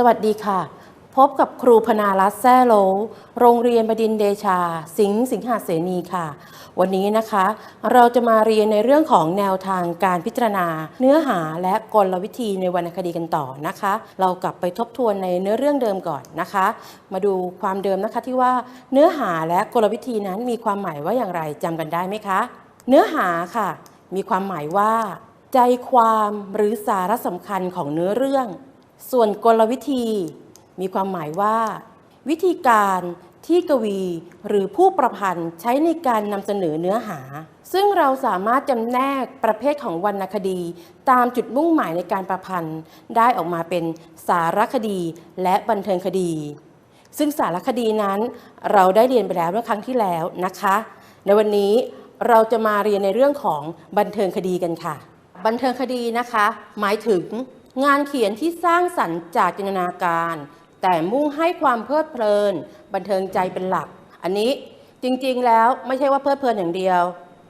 สวัสดีค่ะ พบกับครูพนารัตแซ่โลโรงเรียนบดินเดชา สิงห์สิงหาเสนีค่ะ วันนี้นะคะ เราจะมาเรียนในเรื่องของแนวทางการพิจารณา เนื้อหาและกลวิธีในวรรณคดีกันต่อนะคะ เรากลับไปทบทวนในเนื้อเรื่องเดิมก่อนนะคะ มาดูความเดิมนะคะที่ว่าเนื้อหาและกลวิธีนั้นมีความหมายว่าอย่างไรจำกันได้ไหมคะ เนื้อหาค่ะ มีความหมายว่า ใจความหรือสาระสำคัญของเนื้อเรื่อง ส่วนกลวิธี มีความหมายว่า วิธีการที่กวีหรือผู้ประพันธ์ใช้ในการนำเสนอเนื้อหา ซึ่งเราสามารถจำแนกประเภทของวรรณคดี ตามจุดมุ่งหมายในการประพันธ์ ได้ออกมาเป็นสารคดีและบันเทิงคดี ซึ่งสารคดีนั้นเราได้เรียนไปแล้วเมื่อครั้งที่แล้วนะคะ ในวันนี้เราจะมาเรียนในเรื่องของบันเทิงคดีกันค่ะ บันเทิงคดีนะคะ หมายถึง งานเขียนที่สร้างสรรค์จากจินตนาการ แต่มุ่งให้ความเพลิดเพลิน บันเทิงใจเป็นหลัก อันนี้จริงๆแล้วไม่ใช่ว่าเพลิดเพลินอย่างเดียว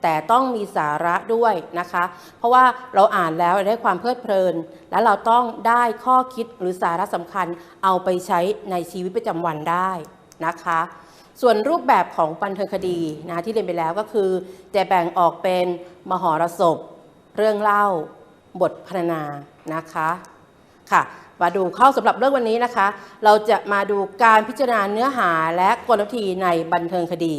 แต่ต้องมีสาระด้วยนะคะ เพราะว่าเราอ่านแล้วได้ความเพลิดเพลิน และเราต้องได้ข้อคิดหรือสาระสำคัญเอาไปใช้ในชีวิตประจำวันได้นะคะ ส่วนรูปแบบของบันเทิงคดีนะที่เรียนไปแล้วก็คือ จะแบ่งออกเป็นมหรสพ เรื่องเล่า บทพรรณนา นะคะค่ะมาดูเข้าสำหรับเรื่องวันนี้นะคะ เราจะมาดูการพิจารณาเนื้อหาและกลวิธีในบันเทิงคดี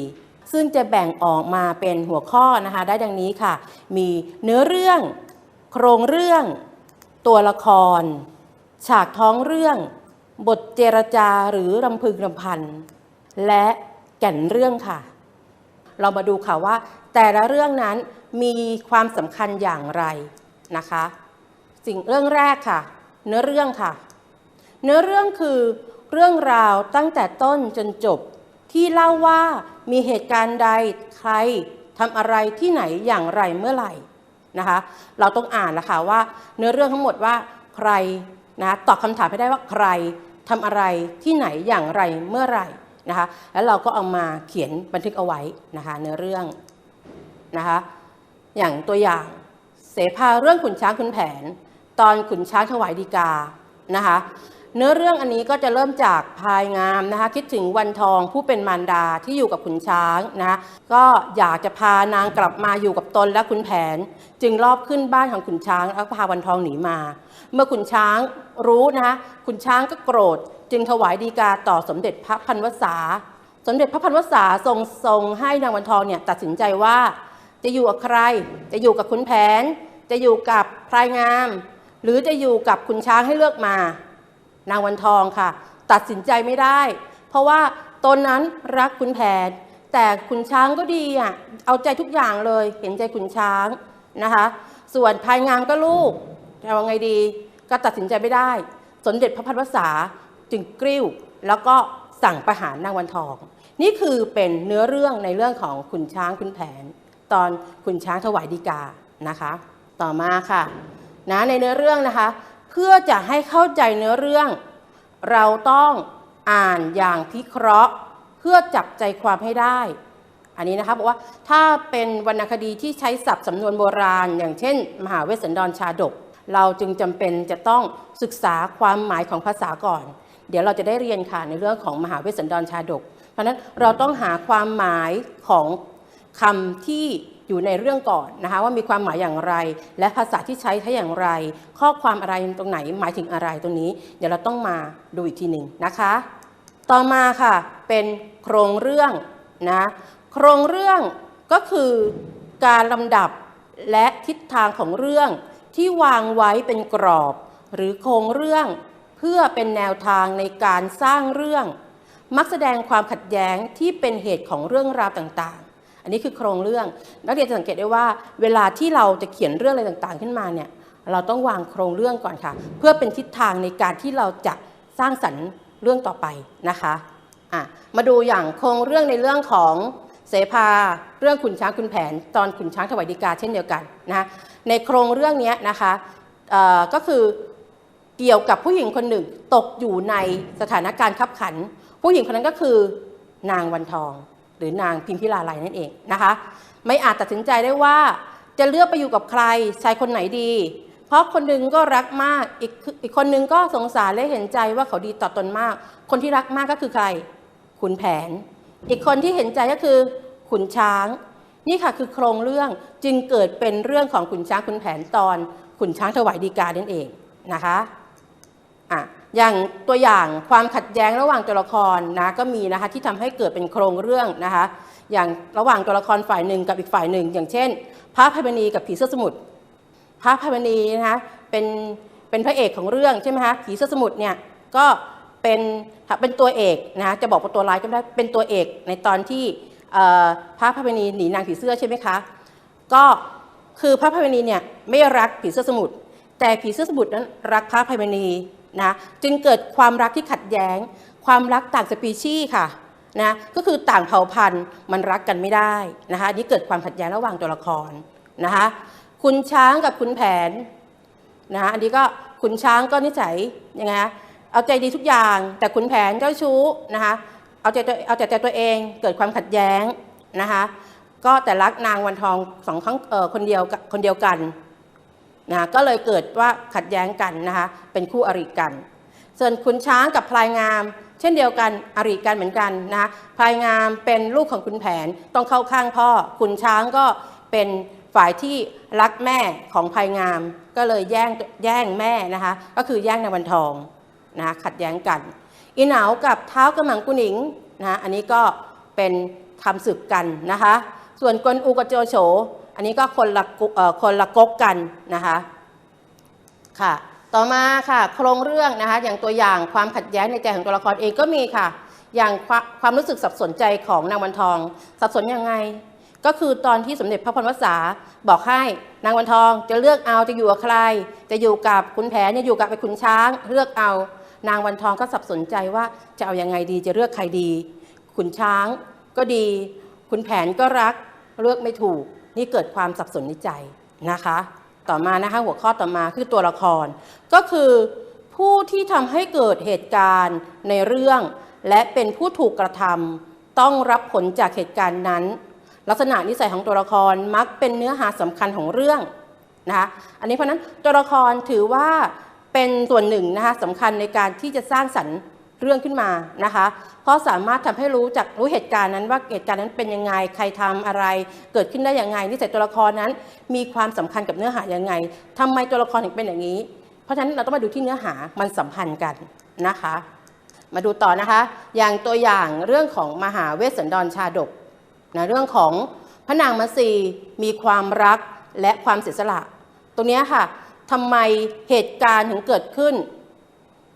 ซึ่งจะแบ่งออกมาเป็นหัวข้อนะคะ ได้ดังนี้ค่ะ มีเนื้อเรื่อง โครงเรื่อง ตัวละคร ฉากท้องเรื่อง บทเจรจาหรือรำพึงรำพัน และแก่นเรื่องค่ะ เรามาดูค่ะว่า แต่ละเรื่องนั้นมีความสำคัญอย่างไรนะคะ สิ่งเรื่องแรกค่ะ เนื้อเรื่องค่ะ เนื้อเรื่องคือเรื่องราวตั้งแต่ต้นจนจบ ที่เล่าว่ามีเหตุการณ์ใดใครทำอะไรที่ไหนอย่างไรเมื่อไหร่นะคะ เราต้องอ่านละค่ะว่า เนื้อเรื่องทั้งหมดว่าใครนะตอบคำถามให้ได้ว่าใครทำอะไรที่ไหนอย่างไรเมื่อไหร่นะคะ แล้วเราก็เอามาเขียนบันทึกเอาไว้นะคะเนื้อเรื่องนะคะ อย่างตัวอย่างเสภาเรื่องขุนช้างขุนแผน ตอนขุนช้างถวายดีกานะคะเนื้อเรื่องอันนี้ก็จะเริ่มจากพายงามนะคะคิดถึงวันทองผู้เป็นมารดาที่อยู่กับขุนช้างนะคะก็อยากจะพานางกลับมาอยู่กับตนและขุนแผน จึงรอบขึ้นบ้านของขุนช้างแล้วก็พาวันทองหนีมา เมื่อขุนช้างรู้นะคะขุนช้างก็โกรธ จึงถวายดีกาต่อสมเด็จพระพันวษา สมเด็จพระพันวษาทรงทรงให้นางวันทองเนี่ยตัดสินใจว่า จะอยู่กับใคร จะอยู่กับขุนแผน จะอยู่กับพายงาม หรือจะอยู่กับขุนช้างให้เลือกมา นางวันทองค่ะ ตัดสินใจไม่ได้ เพราะว่าตนนั้นรักขุนแผน แต่ขุนช้างก็ดีอะเอาใจทุกอย่างเลยเห็นใจขุนช้างนะคะ ส่วนพายงามก็ลูกจะเอาไงดีก็ตัดสินใจไม่ได้ สมเด็จพระพันวษาจึงกริ้ว แล้วก็สั่งประหารนางวันทอง นี่คือเป็นเนื้อเรื่องในเรื่องของขุนช้างขุนแผน ตอนขุนช้างถวายดีกานะคะ ต่อมาค่ะ นะในเนื้อเรื่องนะคะ เพื่อจะให้เข้าใจเนื้อเรื่อง เราต้องอ่านอย่างพิเคราะห์ เพื่อจับใจความให้ได้ อันนี้นะคะบอกว่าถ้าเป็นวรรณคดีที่ใช้ศัพท์สำนวนโบราณ อย่างเช่น มหาเวสสันดรชาดก เราจึงจำเป็นจะต้องศึกษาความหมายของภาษาก่อน เดี๋ยวเราจะได้เรียนค่ะในเรื่องของมหาเวสสันดรชาดก เพราะฉะนั้นเราต้องหาความหมายของคำที่ อยู่ในเรื่องก่อนนะคะว่ามีความหมายอย่างไร และภาษาที่ใช้ใช้อย่างไร ข้อความอะไรตรงไหนหมายถึงอะไรตรงนี้ เดี๋ยวเราต้องมาดูอีกทีหนึ่งนะคะ ต่อมาค่ะเป็นโครงเรื่องนะโครงเรื่องก็คือการลำดับและทิศทางของเรื่องที่วางไว้เป็นกรอบ หรือโครงเรื่องเพื่อเป็นแนวทางในการสร้างเรื่อง มักแสดงความขัดแย้งที่เป็นเหตุของเรื่องราวต่าง นนี้คือโครงเรื่อง นักเรียนจะสังเกตได้ว่า เวลาที่เราจะเขียนเรื่องอะไรต่างๆ ขึ้นมาเนี่ยเราต้องวางโครงเรื่องก่อนค่ะ เพื่อเป็นทิศทางในการที่เราจะสร้างสรรค์เรื่องต่อไปนะคะะมาดูอย่างโครงเรื่องในเรื่องของเสภาเรื่องขุนช้างขุนแผน ตอนขุนช้างถวายดีกาเช่นเดียวกันนะในโครงเรื่องนี้นะคะก็คือเกี่ยวกับผู้หญิงคนหนึ่งตกอยู่ในสถานการณ์ขับขัน ผู้หญิงคนนั้นก็คือนางวันทอง หรือนางพิมพิลาไลนั่นเองนะคะ ไม่อาจตัดสินใจได้ว่าจะเลือกไปอยู่กับใครชายคนไหนดี เพราะคนหนึ่งก็รักมากอีกอีกคนหนึ่งก็สงสารและเห็นใจว่าเขาดีต่อตนมาก คนที่รักมากก็คือใครขุนแผน อีกคนที่เห็นใจก็คือขุนช้าง นี่ค่ะคือโครงเรื่องจึงเกิดเป็นเรื่องของขุนช้างขุนแผนตอนขุนช้างถวายดีกานั่นเองนะคะอะ อย่างตัวอย่างความขัดแย้งระหว่างตัวละครนะก็มีนะคะที่ทำให้เกิดเป็นโครงเรื่องนะคะอย่างระหว่างตัวละครฝ่ายหนึ่งกับอีกฝ่ายหนึ่ง อย่างเช่น พระภัยมณีกับผีเสื้อสมุทรพระภัยมณีนะคะเป็นเป็นพระเอกของเรื่องใช่ไหมคะผีเสื้อสมุทรเนี่ยก็เป็นเป็นตัวเอกนะจะบอกว่าตัวร้ายก็ได้เป็นตัวเอกในตอนที่พระภัยมณีหนีนางผีเสื้อใช่ไหมคะก็คือพระภัยมณีเนี่ยไม่รักผีเสื้อสมุทรแต่ผีเสื้อสมุทรนั้นรักพระภัยมณี นะจึงเกิดความรักที่ขัดแย้ง ความรักต่างสปีชีส์ค่ะนะก็คือต่างเผ่าพันธุ์มันรักกันไม่ได้นะคะอันนี่เกิดความขัดแย้งระหว่างตัวละครนะคะคุณช้างกับคุณแผนนะคะอันนี้ก็คุณช้างก็นิสัยยังไงเอาใจดีทุกอย่าง แต่คุณแผนเจ้าชู้นะคะเอาใจเอาแต่ใจตัวเองเกิดความขัดแย้งนะคะก็แต่รักนางวันทองสองครั้งคนเดียวคนเดียวกัน นะก็เลยเกิดว่าขัดแย้งกันนะคะเป็นคู่อริกัน ส่วนขุนช้างกับพลายงาม เช่นเดียวกันอริกันเหมือนกันนะคะพลายงามเป็นลูกของคุณแผนต้องเข้าข้างพ่อขุนช้างก็เป็นฝ่ายที่รักแม่ของพลายงาม ก็เลยแย่งแย่งแม่นะคะก็คือแย่งนางวันทองนะขัดแย้งกันอีเหนากับเท้ากระหมังกุหนิงนะอันนี้ก็เป็นทำศึกกันนะคะ ส่วนกวนอูกับโจโฉ อันนี้ก็คนละคนละก๊กกันนะคะค่ะต่อมาค่ะโครงเรื่องนะคะอย่างตัวอย่างความขัดแย้งในใจของตัวละครเองก็มีค่ะ อย่างความความรู้สึกสับสนใจของนางวันทอง สับสนยังไง ก็คือตอนที่สมเด็จพระพรวษาบอกให้นางวันทองจะเลือกเอาจะอยู่กับใคร จะอยู่กับขุนแผนจะอยู่กับไปขุนช้างเลือกเอา นางวันทองก็สับสนใจว่าจะเอายังไงดีจะเลือกใครดี ขุนช้างก็ดีขุนแผนก็รักเลือกไม่ถูก นี่เกิดความสับสนในใจนะคะ ต่อมานะคะหัวข้อต่อมาคือตัวละคร ก็คือผู้ที่ทำให้เกิดเหตุการณ์ในเรื่อง และเป็นผู้ถูกกระทำต้องรับผลจากเหตุการณ์นั้น ลักษณะนิสัยของตัวละครมักเป็นเนื้อหาสำคัญของเรื่องนะคะอันนี้เพราะนั้นตัวละครถือว่าเป็นส่วนหนึ่งนะคะสำคัญในการที่จะสร้างสรรค์ เรื่องขึ้นมานะคะ เพราะสามารถทำให้รู้จากรู้เหตุการณ์นั้นว่าเหตุการณ์นั้นเป็นยังไง ใครทำอะไร เกิดขึ้นได้ยังไง นิสัยตัวละครนั้น มีความสำคัญกับเนื้อหายังไงทำไมตัวละครถึงเป็นอย่างนี้ เพราะฉะนั้นเราต้องมาดูที่เนื้อหามันสัมพันธ์กันนะคะ มาดูต่อนะคะ อย่างตัวอย่างเรื่องของมหาเวสสันดรชาดกนะเรื่องของพระนางมัสีมีความรักและความเสียสละ ตรงนี้ค่ะทำไมเหตุการณ์ถึงเกิดขึ้น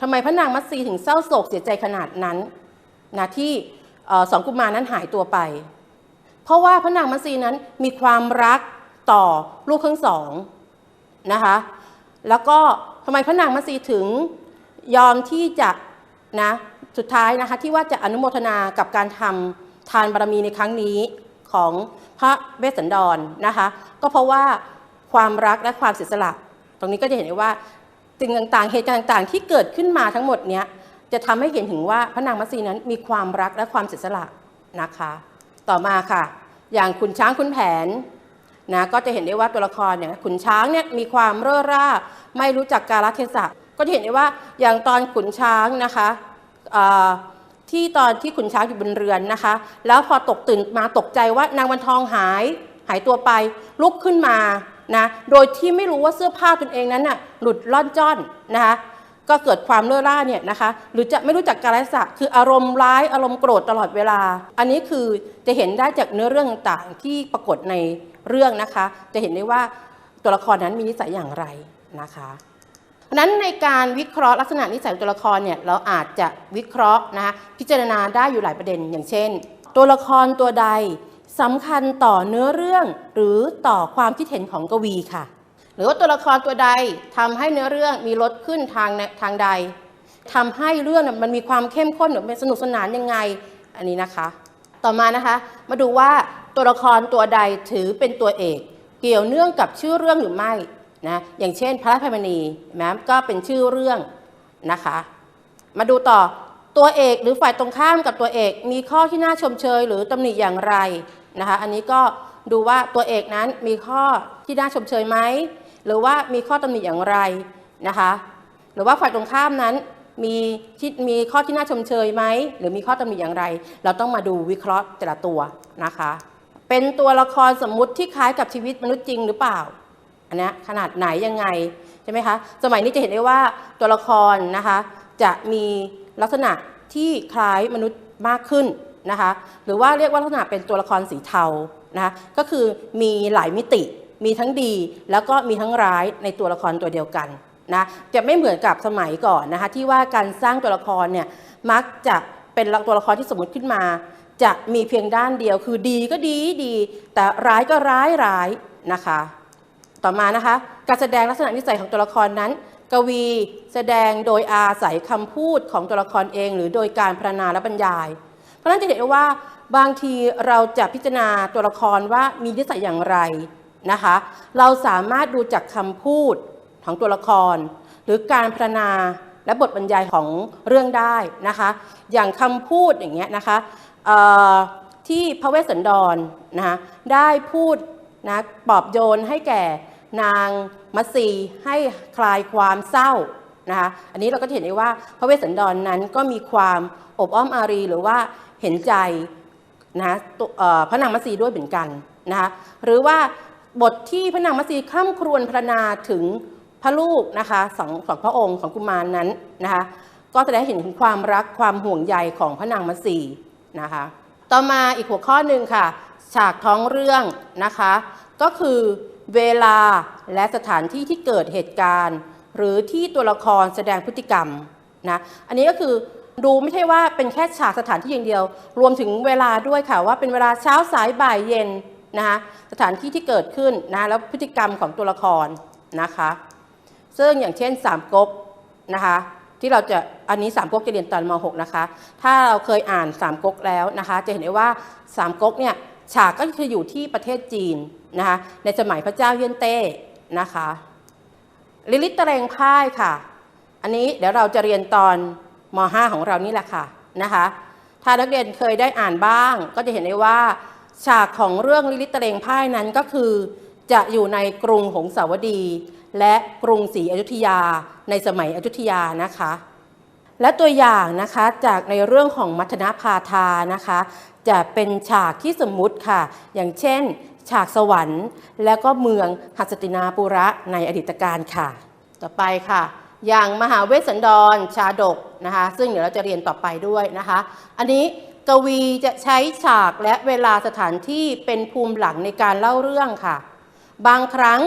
ทำไมพระนางมัตสีถึงเศร้าโศกเสียใจขนาดนั้นนะที่สองกุมารนั้นหายตัวไป เพราะว่าพระนางมัตสีนั้นมีความรักต่อลูกทั้งสองนะคะแล้วก็ทำไมพระนางมัตสีถึงยอมที่จะนะสุดท้ายนะคะที่ว่าจะอนุโมทนากับการทำทานบารมีในครั้งนี้ของพระเวสสันดรนะคะก็เพราะว่าความรักและความเสียสละ ตรงนี้ก็จะเห็นได้ว่า สิ่งต่างๆ เหตุการณ์ต่างๆ ที่เกิดขึ้นมาทั้งหมดเนี้ยจะทำให้เห็นถึงว่าพระนางมัสีนั้นมีความรักและความเสียสละนะคะ ต่อมาค่ะ อย่างขุนช้างขุนแผนนะก็จะเห็นได้ว่าตัวละครเนี่ยขุนช้างเนี่ยมีความเร่อร่าไม่รู้จักกาลเทศะก็จะเห็นได้ว่าอย่างตอนขุนช้างนะคะที่ตอนที่ขุนช้างอยู่บนเรือนนะคะ แล้วพอตกตื่นมาตกใจว่านางวันทองหายหายตัวไป ลุกขึ้นมา นะโดยที่ไม่รู้ว่าเสื้อผ้าตนเองนั้นน่ะหลุดล่อนจ้อนนะคะก็เกิดความเลื่อร่าเนี่ยนะคะหรือจะไม่รู้จักกาลเทศะคืออารมณ์ร้ายอารมณ์โกรธตลอดเวลา อันนี้คือจะเห็นได้จากเนื้อเรื่องต่างๆที่ปรากฏในเรื่องนะคะ จะเห็นได้ว่าตัวละครนั้นมีนิสัยอย่างไรนะคะนั้นในการวิเคราะห์ลักษณะนิสัยของตัวละครเนี่ยเราอาจจะวิเคราะห์นะคะพิจารณาได้อยู่หลายประเด็นอย่างเช่น ตัวละครตัวใด สำคัญต่อเนื้อเรื่องหรือต่อความคิดเห็นของกวีค่ะ หรือว่าตัวละครตัวใดทำให้เนื้อเรื่องมีลดขึ้นทางทางใดทำให้เรื่องมันมีความเข้มข้นหรือเป็นสนุกสนานยังไงอันนี้นะคะ ต่อมานะคะมาดูว่าตัวละครตัวใดถือเป็นตัวเอก เกี่ยวเนื่องกับชื่อเรื่องหรือไม่นะอย่างเช่น พระพายมณีเห็นไหมก็เป็นชื่อเรื่องนะคะ มาดูต่อตัวเอกหรือฝ่ายตรงข้ามกับตัวเอกมีข้อที่น่าชมเชยหรือตำหนิอย่างไร นะคะ อันนี้ก็ดูว่าตัวเอกนั้นมีข้อที่น่าชมเชยไหม หรือว่ามีข้อตำหนิอย่างไรนะคะ หรือว่าฝ่ายตรงข้ามนั้นมีที่มีข้อที่น่าชมเชยไหม หรือมีข้อตำหนิอย่างไร เราต้องมาดูวิเคราะห์แต่ละตัวนะคะ เป็นตัวละครสมมุติที่คล้ายกับชีวิตมนุษย์จริงหรือเปล่าอันนี้ขนาดไหนยังไงใช่ไหมคะสมัยนี้จะเห็นได้ว่าตัวละครนะคะจะมีลักษณะที่คล้ายมนุษย์มากขึ้น นะคะหรือว่าเรียกว่าลักษณะเป็นตัวละครสีเทานะคะก็คือมีหลายมิติ มีทั้งดี แล้วก็มีทั้งร้ายในตัวละครตัวเดียวกันนะจะไม่เหมือนกับสมัยก่อนนะคะที่ว่าการสร้างตัวละครเนี่ยมักจะเป็นตัวละครที่สมมติขึ้นมา จะมีเพียงด้านเดียวคือดีก็ดีดี แต่ร้ายก็ร้ายร้ายนะคะ ต่อมานะคะการแสดงลักษณะนิสัยของตัวละครนั้น กวีแสดงโดยอาศัยคำพูดของตัวละครเอง หรือโดยการพรรณนาและบรรยาย เพราะฉะนั้นจะเห็นได้ว่าบางทีเราจะพิจารณาตัวละครว่ามีนิสัยอย่างไรนะคะ เราสามารถดูจากคำพูดของตัวละคร หรือการพรรณนาและบทบรรยายของเรื่องได้นะคะ อย่างคำพูดอย่างเงี้ยนะคะที่พระเวสสันดรนะคะได้พูดนะปลอบโยนให้แก่นางมัสีให้คลายความเศร้านะคะอันนี้เราก็เห็นได้ว่าพระเวสสันดรนนั้นก็มีความอบอ้อมอารีหรือว่า เห็นใจนะพระนางมัตสีด้วยเหมือนกันนะคะหรือว่าบทที่พระนางมัตสีข้ามครวญพรรณนาถึงพระลูกนะคะสองสองพระองค์ของกุมารนนั้นนะคะก็แสดงให้เห็นถึงความรักความห่วงใยของพระนางมัตสีนะคะต่อมาอีกหัวข้อหนึ่งค่ะ ฉากท้องเรื่องนะคะ ก็คือเวลาและสถานที่ที่เกิดเหตุการณ์ หรือที่ตัวละครแสดงพฤติกรรมนะอันนี้ก็คือ ดูไม่ใช่ว่าเป็นแค่ฉากสถานที่อย่างเดียว รวมถึงเวลาด้วยค่ะว่าเป็นเวลาเช้าสายบ่ายเย็นนะคะสถานที่ที่เกิดขึ้นนะแล้วพฤติกรรมของตัวละครนะคะซึ่งอย่างเช่นสามก๊กนะคะที่เราจะอันนี้สามก๊กจะเรียนตอนม .6 นะคะ ถ้าเราเคยอ่านสามก๊กแล้วนะคะจะเห็นได้ว่าสามก๊กเนี่ยฉากก็คืออยู่ที่ประเทศจีนนะคะในสมัยพระเจ้าเยี่ยนเต้นะคะลิลิตเตรงพ่ายค่ะ อันนี้เดี๋ยวเราจะเรียนตอน ม .5 ของเรานี่แหละค่ะนะคะถ้านักเรียนเคยได้อ่านบ้าง ก็จะเห็นได้ว่า ฉากของเรื่องลิลิตเตเรงพ่ายนั้นก็คือ จะอยู่ในกรุงหงสาวดี และกรุงศรีอยุธยาในสมัยอยุธยานะคะ และตัวอย่างนะคะจากในเรื่องของมัทนาพาทานะคะ จะเป็นฉากที่สมมุติค่ะ อย่างเช่น ฉากสวรรค์ และก็เมืองหัสตินาปุระในอดีตการค่ะ ต่อไปค่ะ อย่างมหาเวสสันดรชาดกนะคะซึ่งเดี๋ยวเราจะเรียนต่อไปด้วยนะคะ อันนี้กวีจะใช้ฉากและเวลาสถานที่เป็นภูมิหลังในการเล่าเรื่องค่ะ บางครั้ง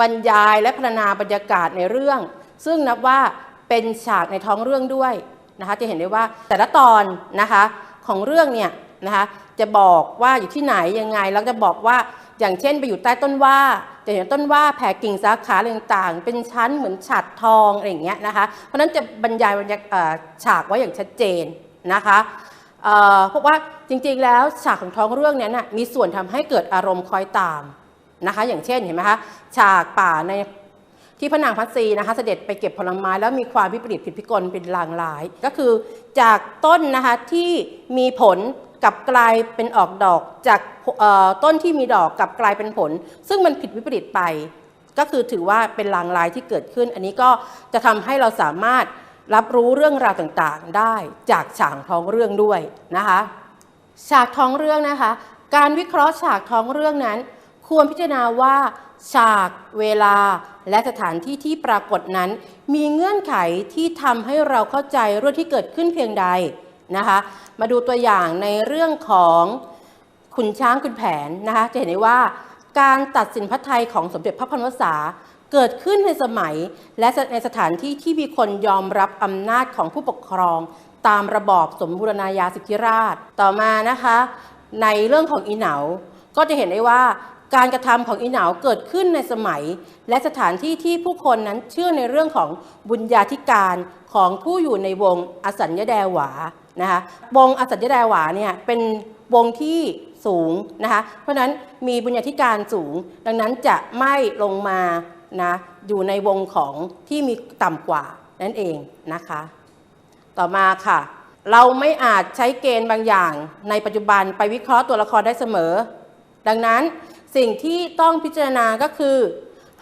บรรยายและพรรณนาบรรยากาศในเรื่อง ซึ่งนับว่าเป็นฉากในท้องเรื่องด้วยนะคะจะเห็นได้ว่าแต่ละตอนนะคะของเรื่องเนี่ยนะคะจะบอกว่าอยู่ที่ไหนยังไงแล้วจะบอกว่า อย่างเช่นไปอยู่ใต้ต้นว่าจะเห็นต้นว่าแผ่กิ่งสาขาอะไรต่างๆ เป็นชั้นเหมือนฉัดทองอะไรอย่างเงี้ยนะคะเพราะนั้นจะบรรยายบรรยากาศฉากไว้อย่างชัดเจนนะคะเพราะว่าจริงๆแล้วฉากของท้องเรื่องนี้นะมีส่วนทำให้เกิดอารมณ์คอยตามนะคะอย่างเช่นเห็นไหมคะฉากป่าในที่พระนางพัสีนะคะเสด็จไปเก็บผลไม้แล้วมีความวิปริตผิดพิกลเป็นลางร้าย ก็คือจากต้นนะคะที่มีผล กลับกลายเป็นออกดอกจากต้นที่มีดอกกลับกลายเป็นผล ซึ่งมันผิดวิปริตไป ก็คือถือว่าเป็นลางร้ายที่เกิดขึ้น อันนี้ก็จะทำให้เราสามารถรับรู้เรื่องราวต่างๆ ได้จากฉากท้องเรื่องด้วยนะคะ ฉากท้องเรื่องนะคะ การวิเคราะห์ฉากท้องเรื่องนั้น ควรพิจารณาว่า ฉากเวลาและสถานที่ที่ปรากฏนั้น มีเงื่อนไขที่ทำให้เราเข้าใจเรื่องที่เกิดขึ้นเพียงใด นะคะ มาดูตัวอย่างในเรื่องของขุนช้างขุนแผนนะคะ จะเห็นได้ว่าการตัดสินพระไทยของสมเด็จพระพันวษาเกิดขึ้นในสมัยและในสถานที่ที่มีคนยอมรับอำนาจของผู้ปกครอง ตามระบอบสมบูรณาญาสิทธิราช ต่อมานะคะ ในเรื่องของอีเหนา ก็จะเห็นได้ว่าการกระทำของอีเหนาเกิดขึ้นในสมัย และสถานที่ที่ผู้คนนั้นเชื่อในเรื่องของบุญญาธิการของผู้อยู่ในวงอสัญญแดหวา นะคะวงอสัญญแดหวาเนี่ยเป็นวงที่สูงนะคะเพราะฉะนั้นมีบุญญาธิการสูง ดังนั้นจะไม่ลงมานะอยู่ในวงของที่มีต่ำกว่านั่นเองนะคะ ต่อมาค่ะ เราไม่อาจใช้เกณฑ์บางอย่างในปัจจุบันไปวิเคราะห์ตัวละครได้เสมอ ดังนั้นสิ่งที่ต้องพิจารณาก็คือ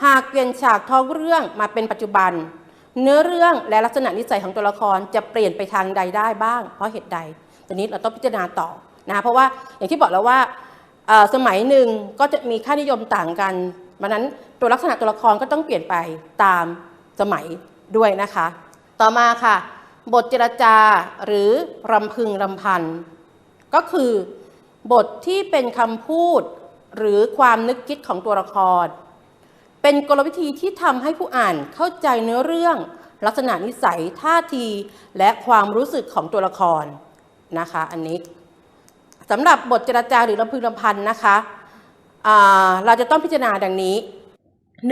หากเปลี่ยนฉากท้องเรื่องมาเป็นปัจจุบัน เนื้อเรื่องและลักษณะนิสัยของตัวละครจะเปลี่ยนไปทางใดได้บ้าง เพราะเหตุใดตอนนี้เราต้องพิจารณาต่อนะเพราะว่าอย่างที่บอกแล้วว่าสมัยหนึ่งก็จะมีค่านิยมต่างกันวันนั้นตัวลักษณะตัวละครก็ต้องเปลี่ยนไปตามสมัยด้วยนะคะ ต่อมาค่ะ บทเจรจาหรือรำพึงรำพัน ก็คือบทที่เป็นคำพูดหรือความนึกคิดของตัวละคร เป็นกลวิธีที่ทำให้ผู้อ่านเข้าใจเนื้อเรื่อง ลักษณะนิสัยท่าทีและความรู้สึกของตัวละครนะคะ อันนี้สำหรับบทเจรจาหรือรำพึงรำพันนะคะเราจะต้องพิจารณาดังนี้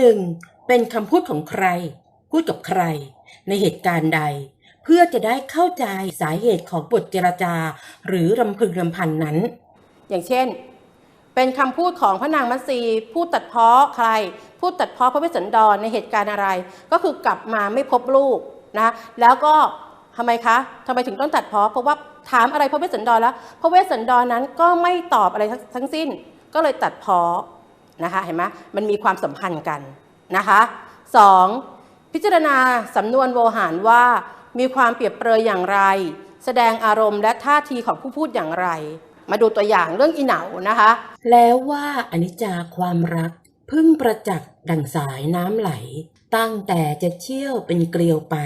1. เป็นคำพูดของใคร พูดกับใคร ในเหตุการณ์ใด เพื่อจะได้เข้าใจสาเหตุของบทเจรจา หรือรำพึงรำพันนั้น อย่างเช่น เป็นคำพูดของพระนางมัตสีพูดตัดเพ้อใครพูดตัดเพ้อพระเวสสันดรในเหตุการณ์อะไร ก็คือกลับมาไม่พบลูกนะแล้วก็ทำไมคะทำไมถึงต้องตัดเพ้อเพราะว่าถามอะไรพระเวสสันดรแล้ว พระเวสสันดรนั้นก็ไม่ตอบอะไรทั้งสิ้น ก็เลยตัดเพ้อนะคะเห็นไหมมันมีความสัมพันธ์กันนะคะสองพิจารณาสำนวนโวหารว่ามีความเปรียบเปรยอย่างไร แสดงอารมณ์และท่าทีของผู้พูดอย่างไร มาดูตัวอย่างเรื่องอีเหนานะคะ แล้วว่าอนิจจาความรักพึ่งประจักษ์ดั่งสายน้ำไหล ตั้งแต่จะเชี่ยวเป็นเกลียวไป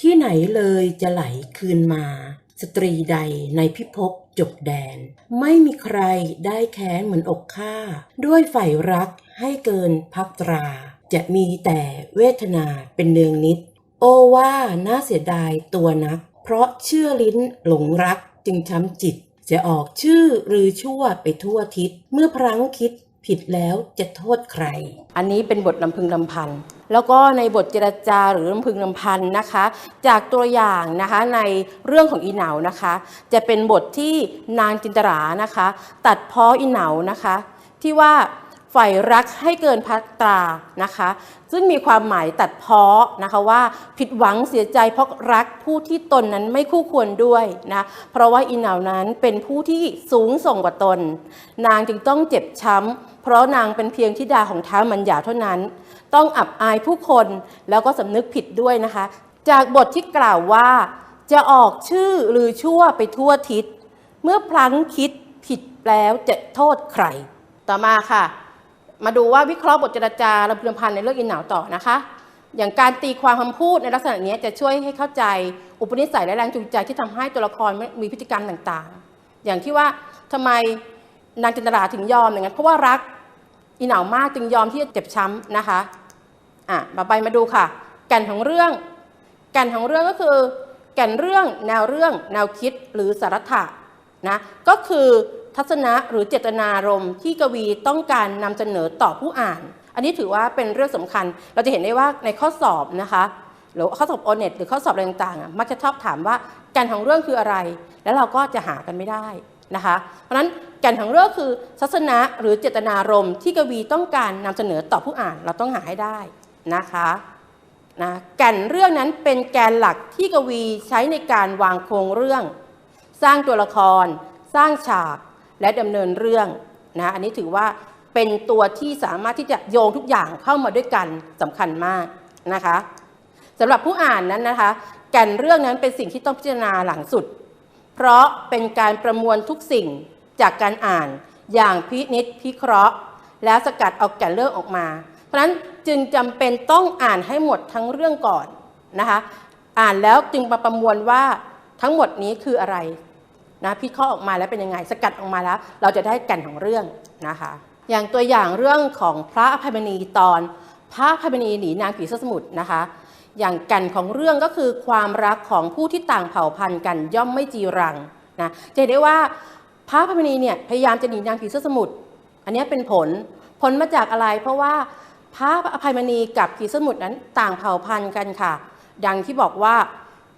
ที่ไหนเลยจะไหลคืนมา สตรีใดในพิภพจบแดน ไม่มีใครได้แค้นเหมือนอกข้าด้วยใฝ่รักให้เกินพักตรา จะมีแต่เวทนาเป็นเนืองนิด โอว่าน่าเสียดายตัวนัก เพราะเชื่อลิ้นหลงรักจึงช้ำจิต จะออกชื่อหรือชั่วไปทั่วทิศ เมื่อพลั้งคิดผิดแล้วจะโทษใคร อันนี้เป็นบทลำพึงลำพัน แล้วก็ในบทเจรจาหรือลำพึงลำพันนะคะ จากตัวอย่างนะคะในเรื่องของอีเหนานะคะ จะเป็นบทที่นางจินตรานะคะ ตัดเพ้ออีเหนานะคะ ที่ว่า ฝ่ายรักให้เกินพัตรานะคะ ซึ่งมีความหมายตัดเพ้อนะคะว่าผิดหวังเสียใจเพราะรักผู้ที่ตนนั้นไม่คู่ควรด้วยนะเพราะว่าอีเหนานั้นเป็นผู้ที่สูงส่งกว่าตน นางจึงต้องเจ็บช้ำ เพราะนางเป็นเพียงธิดาของท้ามัญญาเท่านั้น ต้องอับอายผู้คนแล้วก็สำนึกผิดด้วยนะคะ จากบทที่กล่าวว่าจะออกชื่อหรือชั่วไปทั่วทิศ เมื่อพลั้งคิดผิดแล้วจะโทษใคร ต่อมาค่ะ มาดูว่าวิเคราะห์บทเจรจาระพึงพันในเรื่องอินหนาวต่อนะคะ อย่างการตีความคำพูดในลักษณะนี้จะช่วยให้เข้าใจอุปนิสัยและแรงจูงใจที่ทำให้ตัวละครมีพฤติกรรมต่างๆ อย่างที่ว่าทำไมนางจินตราถึงยอมอย่างนั้นเพราะว่ารักอีหนาวมากจึงยอมที่จะเจ็บช้ำนะคะอะต่อไปมาดูค่ะ แก่นของเรื่อง แก่นของเรื่องก็คือ แก่นเรื่องแนวเรื่อง แนวคิดหรือสาระนะก็คือ ทัศนะหรือเจตนารมณ์ที่กวีต้องการนำเสนอต่อผู้อ่าน อันนี้ถือว่าเป็นเรื่องสำคัญ เราจะเห็นได้ว่าในข้อสอบนะคะหรือข้อสอบโอเน็ตหรือข้อสอบอะไรต่างๆ มักจะชอบถามว่าแก่นของเรื่องคืออะไร แล้วเราก็จะหากันไม่ได้นะคะ เพราะฉะนั้นแก่นของเรื่องคือทัศนะหรือเจตนารมณ์ที่กวีต้องการนำเสนอต่อผู้อ่านเราต้องหาให้ได้นะคะนะแก่นเรื่องนั้นเป็นแกนหลักที่กวีใช้ในการวางโครงเรื่อง สร้างตัวละคร สร้างฉาก และดำเนินเรื่องนะอันนี้ถือว่าเป็นตัวที่สามารถที่จะโยงทุกอย่างเข้ามาด้วยกันสำคัญมากนะคะสำหรับผู้อ่านนั้นนะคะ แก่นเรื่องนั้นเป็นสิ่งที่ต้องพิจารณาหลังสุด เพราะเป็นการประมวลทุกสิ่งจากการอ่านอย่างพินิจพิเคราะห์ แล้วสกัดเอาแก่นเรื่องออกมา เพราะฉะนั้นจึงจำเป็นต้องอ่านให้หมดทั้งเรื่องก่อนนะคะ อ่านแล้วจึงมาประมวลว่าทั้งหมดนี้คืออะไร นะพิเคราะห์ออกมาแล้วเป็นยังไงสกัดออกมาแล้ว เราจะได้แก่นของเรื่องนะคะ อย่างตัวอย่างเรื่องของพระอภัยมณีตอน พระอภัยมณีหนีนางผีเสื้อสมุทรนะคะ อย่างแก่นของเรื่องก็คือความรักของผู้ที่ต่างเผ่าพันธุ์กันย่อมไม่จีรังนะจะเห็นได้ว่าพระอภัยมณีเนี่ยพยายามจะหนีนางผีเสื้อสมุทรอันนี้เป็นผลผลมาจากอะไร เพราะว่าพระอภัยมณีกับผีเสื้อสมุทรนั้นต่างเผ่าพันธุ์กันค่ะ ดังที่บอกว่า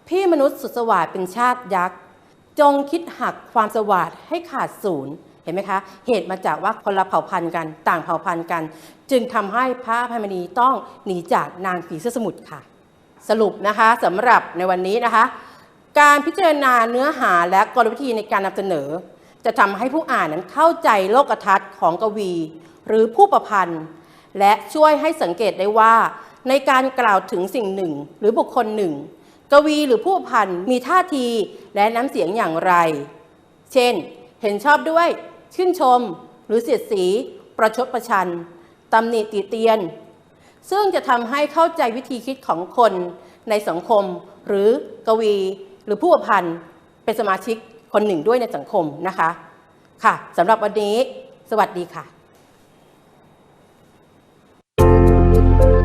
พี่มนุษย์สุดสวาสดเป็นชาติยักษ์ จงคิดหักความสวาดให้ขาดศูนย์เห็นไหมคะ เหตุมาจากว่าคนละเผ่าพันธุ์กัน ต่างเผ่าพันธุ์กัน จึงทำให้พระอภัยมณีต้องหนีจากนางผีเสื้อสมุทรค่ะ สรุปนะคะสำหรับในวันนี้นะคะ การพิจารณาเนื้อหาและกลวิธีในการนำเสนอ จะทำให้ผู้อ่านนั้นเข้าใจโลกทัศน์ของกวี หรือผู้ประพันธ์ และช่วยให้สังเกตได้ว่า ในการกล่าวถึงสิ่งหนึ่ง หรือบุคคลหนึ่ง กวีหรือผู้พันมีท่าทีและน้ำเสียงอย่างไร เช่น เห็นชอบด้วย ชื่นชม หรือเสียดสี ประชดประชันตำหนิติเตียน ซึ่งจะทำให้เข้าใจวิธีคิดของคนในสังคม หรือกวีหรือผู้พันธ์เป็นสมาชิกคนหนึ่งด้วยในสังคมนะคะ ค่ะสำหรับวันนี้ สวัสดีค่ะ